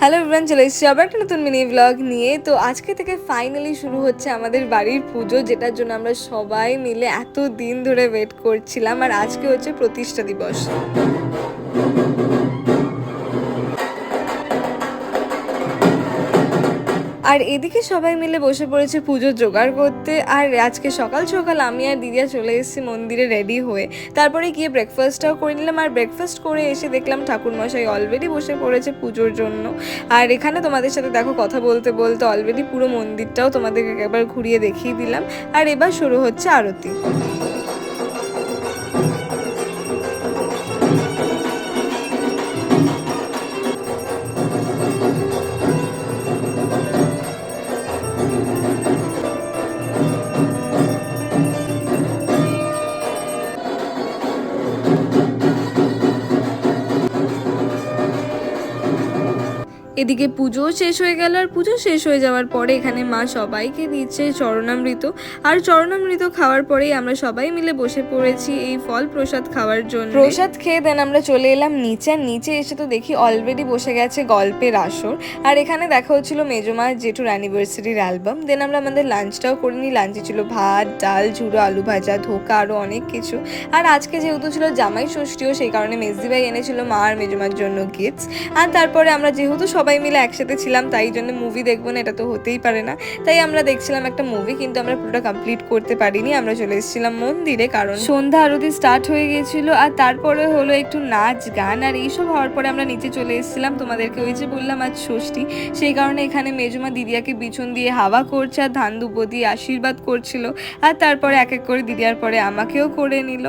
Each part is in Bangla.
হ্যালো এভরিওয়ান, চলে এসেছি আবার একটা নতুন মিনি ব্লগ নিয়ে। তো আজকে থেকে ফাইনালি শুরু হচ্ছে আমাদের বাড়ির পুজো, যেটার জন্য আমরা সবাই মিলে এত দিন ধরে ওয়েট করছিলাম। আর আজকে হচ্ছে প্রতিষ্ঠা দিবস। আর এদিকে সবাই মিলে বসে পড়েছে পুজোর জোগাড় করতে। আর আজকে সকাল সকাল আমি আর দিদিয়া চলে এসেছি মন্দিরে রেডি হয়ে। তারপরে গিয়ে ব্রেকফাস্টটাও করে নিলাম। আর ব্রেকফাস্ট করে এসে দেখলাম ঠাকুরমশাই অলরেডি বসে পড়েছে পুজোর জন্য। আর এখানে তোমাদের সাথে দেখো কথা বলতে বলতে অলরেডি পুরো মন্দিরটাও তোমাদেরকে একবার ঘুরিয়ে দেখিয়ে দিলাম। আর এবার শুরু হচ্ছে আরতি। Thank you. এদিকে পুজো শেষ হয়ে গেল আর পুজো শেষ হয়ে যাওয়ার পরে এখানে মা সবাইকে দিচ্ছে চরণামৃত। আর চরণামৃত খাওয়ার পরেই আমরা সবাই মিলে বসে পড়েছি এই ফল প্রসাদ খাওয়ার জন্য। প্রসাদ খেয়ে দেন আমরা চলে এলাম নিচে। আর নিচে এসে তো দেখি অলরেডি বসে গেছে গল্পের আসর। আর এখানে দেখা হচ্ছিল মেজমা জেঠুর অ্যানিভার্সারির অ্যালবাম দেন আমরা আমাদের লাঞ্চটাও করে নিই। লাঞ্চে ছিল ভাত, ডাল, ঝুড়ো, আলু ভাজা, ধোকা আরও অনেক কিছু। আর আজকে যেহেতু ছিল জামাই ষষ্ঠীও, সেই কারণে মেজদিভাই এনেছিল মা আর মেজমার জন্য গিফটস আর তারপরে আমরা যেহেতু সবাই মিলে একসাথে ছিলাম, তাই জন্য মুভি দেখব না, এটা তো হতেই পারে না। তাই আমরা দেখছিলাম একটা মুভি কিন্তু আমরা পুরোটা কমপ্লিট করতে পারিনি, আমরা চলে এসেছিলাম মন্দিরে, কারণ সন্ধ্যা আরতি স্টার্ট হয়ে গিয়েছিল আর তারপরে হলো একটু নাচ, গান, আর এইসব হওয়ার পরে আমরা নিচে চলে এসেছিলাম। তোমাদেরকে ওই যে বললাম আজ ষষ্ঠী, সেই কারণে এখানে মেজমা দিদিয়াকে বিছন দিয়ে হাওয়া করছে, আর ধান দুব্ব দিয়ে আশীর্বাদ করছিল, আর তারপরে এক এক করে দিদিয়ার পরে আমাকেও করে নিল।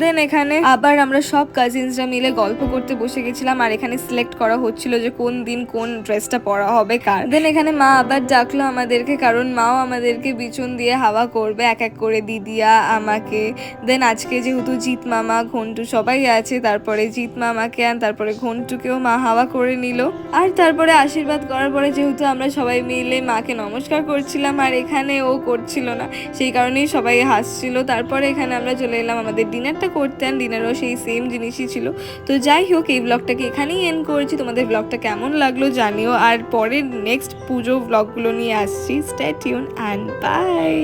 দেন এখানে আবার আমরা সব কাজিনসরা মিলে গল্প করতে বসে গেছিলাম, আর এখানে সিলেক্ট করা হচ্ছিল যে কোন দিন কোন ড্রেসটা পরা হবে, কার। দেন এখানে মা আবার ডাকলো আমাদেরকে, কারণ মাও আমাদেরকে বিচুন দিয়ে হাওয়া করবে, এক এক করে দিদিয়া আমাকে। দেন আজকে যেহেতু জিৎ মামা, ঘন্টু সবাই আছে, তারপরে জিৎ মামাকে আর তারপরে ঘন্টুকেও মা হাওয়া করে নিল। আর তারপরে আশীর্বাদ করার পরে যেহেতু আমরা সবাই মিলে মাকে নমস্কার করছিলাম, আর এখানে ও করছিল না, সেই কারণেই সবাই হাসছিল। তারপরে এখানে আমরা চলে এলাম আমাদের ডিনারটা করতে ডিনারও সেই সেম জিনিসই ছিল। তো যাই হোক, এই ব্লগটাকে এখানেই এন্ড করেছি। তোমাদের ব্লগটা কেমন লাগল জানিও। আর পরের নেক্সট পুজো ব্লগগুলো নিয়ে আসছি। স্ট্যাটিউন অ্যান্ড বাই